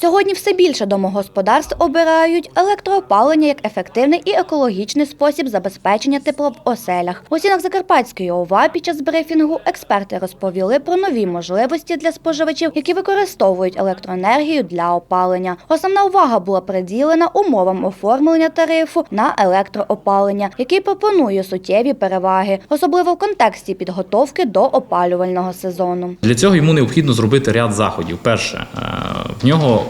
Сьогодні все більше домогосподарств обирають електроопалення як ефективний і екологічний спосіб забезпечення тепла в оселях. У стінах Закарпатської ОВА під час брифінгу експерти розповіли про нові можливості для споживачів, які використовують електроенергію для опалення. Основна увага була приділена умовам оформлення тарифу на електроопалення, який пропонує суттєві переваги, особливо в контексті підготовки до опалювального сезону. Для цього йому необхідно зробити ряд заходів. Перше, е, в нього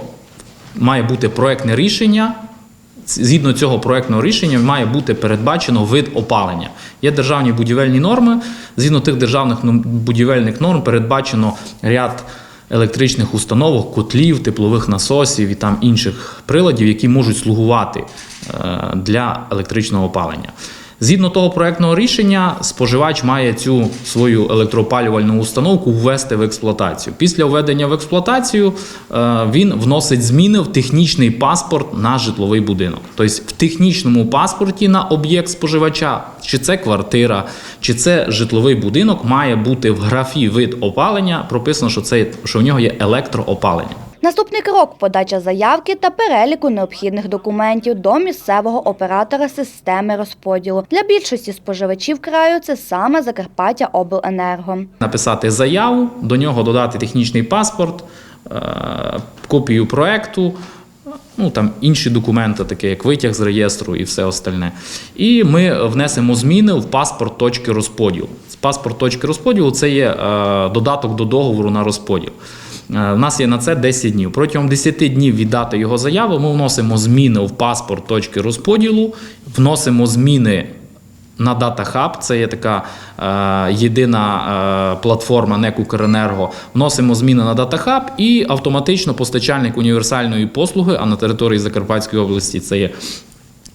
має бути проектне рішення. Згідно цього проектного рішення має бути передбачено вид опалення. Є державні будівельні норми. Згідно тих державних будівельних норм передбачено ряд електричних установок, котлів, теплових насосів і там інших приладів, які можуть слугувати е, для електричного опалення. Згідно того проектного рішення, споживач має цю свою електроопалювальну установку ввести в експлуатацію. Після введення в експлуатацію е, він вносить зміни в технічний паспорт на житловий будинок. Тобто в технічному паспорті на об'єкт споживача, чи це квартира, чи це житловий будинок, має бути в графі вид опалення прописано, що це що в нього є електроопалення. Наступний крок подача заявки та переліку необхідних документів до місцевого оператора системи розподілу. Для більшості споживачів краю це саме Закарпаття Обленерго. написати заяву, до нього додати технічний паспорт, е, копію проекту, ну там інші документи, такі як витяг з реєстру і все остальне. І ми внесемо зміни в паспорт точки розподілу. Паспорт точки розподілу це є е, додаток до договору на розподіл. Е, У нас є на це 10 днів. Протягом 10 днів від дати його заяви ми вносимо зміни в паспорт точки розподілу, вносимо зміни на Data Hub, це є така е, єдина е, платформа НЕК «Укренерго». Вносимо зміни на Data Hub і автоматично постачальник універсальної послуги, а на території Закарпатської області це є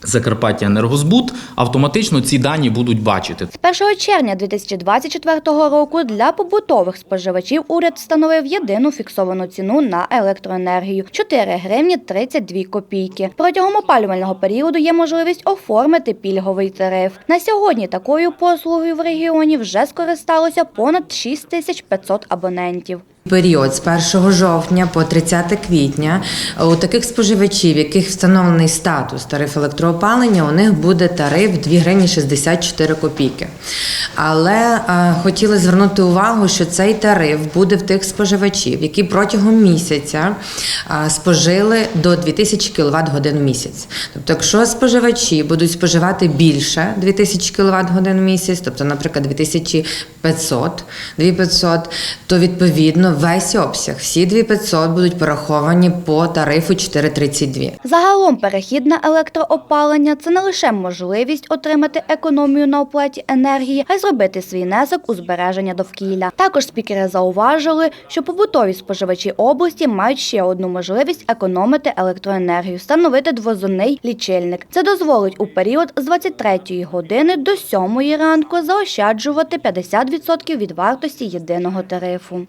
Закарпаття Енергозбут, автоматично ці дані будуть бачити. З 1 червня 2024 року для побутових споживачів уряд встановив єдину фіксовану ціну на електроенергію 4 гривні 32 копійки. Протягом опалювального періоду є можливість оформити пільговий тариф. На сьогодні такою послугою в регіоні вже скористалося понад 6500 абонентів. Період з 1 жовтня по 30 квітня у таких споживачів, яких встановлений статус тариф електроопалення, у них буде тариф 2 гривні 64 копійки. Але е, хотіли звернути увагу, що цей тариф буде в тих споживачів, які протягом місяця е, спожили до 2000 кВт годин в місяць. Тобто, якщо споживачі будуть споживати більше 2000 кВт годин в місяць, тобто, наприклад, 2500, 2500, то відповідно весь обсяг, всі 2500 будуть пораховані по тарифу 4,32. Загалом перехід на електроопалення це не лише можливість отримати економію на оплаті енергії, а й зробити свій внесок у збереження довкілля. Також спікери зауважили, що побутові споживачі області мають ще одну можливість економити електроенергію, встановити двозонний лічильник. Це дозволить у період з 23 години до 7 ранку заощаджувати 50% від вартості єдиного тарифу.